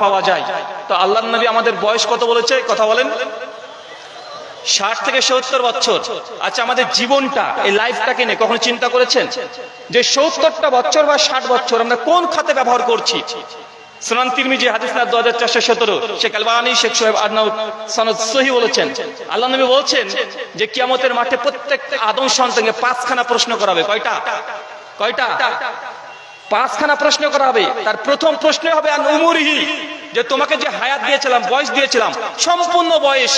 পাওয়া যায়। তো আল্লাহ নবী আমাদের বয়স কত বলেছে? কথা বলেন। ষাট থেকে সত্তর বছর। আচ্ছা আমাদের জীবনটা, এই লাইফটাকে নিয়ে কখনো চিন্তা করেছেন? যে সত্তরটা বছর বা ষাট বছর আমরা কোন খাতে ব্যবহার করছি? দু হাজার চারশো সতেরো। বলেছেন। বলছেন যে কিয়ামতের মাঠে আদম পাঁচখানা প্রশ্ন কয়টা? কয়টা? পাঁচখানা প্রশ্ন করা হবে। তার প্রথম প্রশ্ন হবে, আন যে তোমাকে যে হায়াত দিয়েছিলাম, বয়স দিয়েছিলাম, সম্পূর্ণ বয়স।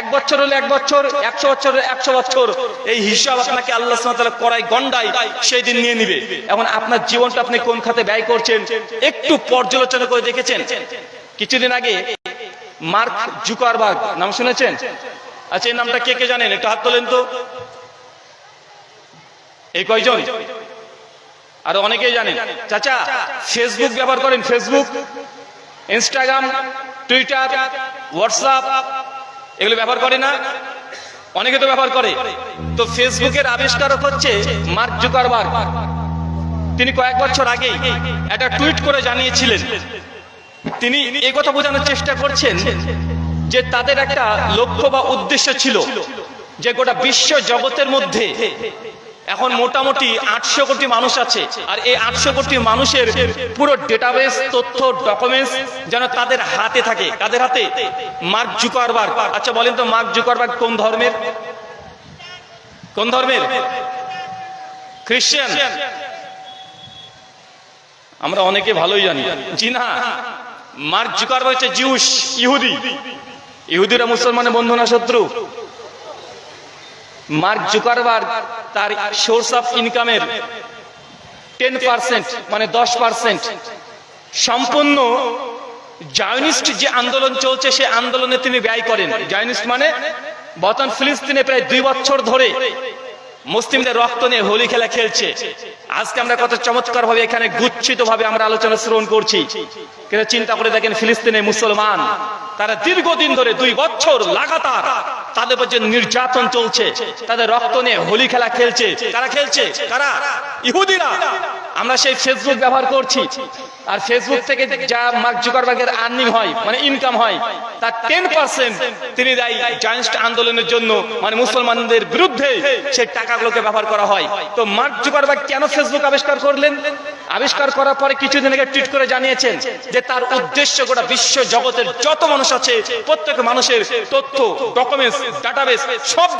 এক বছর হলে এক বছর, একশো বছর হলে একশো বছর। এই হিসাব আপনাকে আল্লাহ করাই গন্ডাই সেই দিন নিয়ে নিবে। এখন আপনার জীবনটা আপনি কোন খাতে ব্যয় করছেন, একটু পর্যালোচনা করে দেখেছেন? কিছুদিন আগে মার্ক জুকারবার্গ, নাম শুনেছেন? আচ্ছা এই নামটা কে কে জানেন? একটু হাত তোলেন তো। এই কয়জন? আর অনেকেই জানেন। চাচা ফেসবুক ব্যবহার করেন। ফেসবুক ইনস্টাগ্রাম টুইটার হোয়াটসঅ্যাপ এগুলো ব্যবহার করে না? অনেকে তো ব্যবহার করে। তো ফেসবুকের আবিষ্কারক হচ্ছে মার্ক জুকারবার্গ তিনি কয়েক বছর আগে একটা টুইট করে জানিয়েছিলেন। তিনি এই কথা বোঝানোর চেষ্টা করছেন যে তাদের একটা লক্ষ্য বা উদ্দেশ্য ছিল যে গোটা বিশ্ব জগতের মধ্যে এখন মোটামুটি আটশো কোটি মানুষ আছে। আর এই আটশো কোটি মানুষের পুরো ডেটাবেস তথ্য ডকুমেন্টস যেন তাদের হাতে থাকে। তাদের হাতে? Mark Zuckerberg. আচ্ছা বলেন তো মার্ক জুকারবার্গ কোন ধর্মের? কোন ধর্মের? খ্রিস্টান আমরা অনেকে ভালোই জানি। জি না। মার্ক জুকারবার্গ হচ্ছে জিউস, ইহুদি। ইহুদিরা মুসলমানের বন্ধু না শত্রু? মার্ক জুকারবার্গ তার সোর্স অফ ইনকামের টেন পার্সেন্ট মানে দশ পার্সেন্ট সম্পূর্ণ জায়নিস্ট যে আন্দোলন চলছে, সে আন্দোলনে তিনি ব্যয় করেন। জায়নিস্ট মানে বর্তমান ফিলিস্তিনে প্রায় দুই বছর ধরে মুসলিমদের রক্ত নিয়ে হোলি খেলা খেলছে। আজকে আমরা কত চমৎকার ভাবে এখানে গুচ্ছিত ভাবে আমরা আলোচনা শ্রবণ করছি। কিন্তু চিন্তা করে দেখেন ফিলিস্তিনে মুসলমান, তারা দীর্ঘদিন ধরে দুই বছর লাগাতার তাদের উপর যে নির্যাতন চলছে, তাদের রক্ত নিয়ে হোলি খেলা খেলছে তারা খেলছে? তারা ইহুদিরা। আমরা সেই ফেসবুক ব্যবহার করছি। আর ফেসবুক থেকে যা মার্ক জুকারবার্গের আর্নিং হয় মানে ইনকাম হয়, তার টেন পার্সেন্ট তিনি দেয় জায়েন্ট আন্দোলনের জন্য মানে মুসলমানদের বিরুদ্ধে সেই টাকাগুলোকে ব্যবহার করা হয়। তো মার্ক জুকারবার্গ কেন ফেসবুক আবিষ্কার করলেন? আবিষ্কার করার পরে কিছুদিন আগে টুইট করে জানিয়েছেন যে তার উদ্দেশ্য গোটা বিশ্ব জগতের যত মানুষ আছে, প্রত্যেক মানুষের তথ্য ডকুমেন্টস ডাটাবেস সব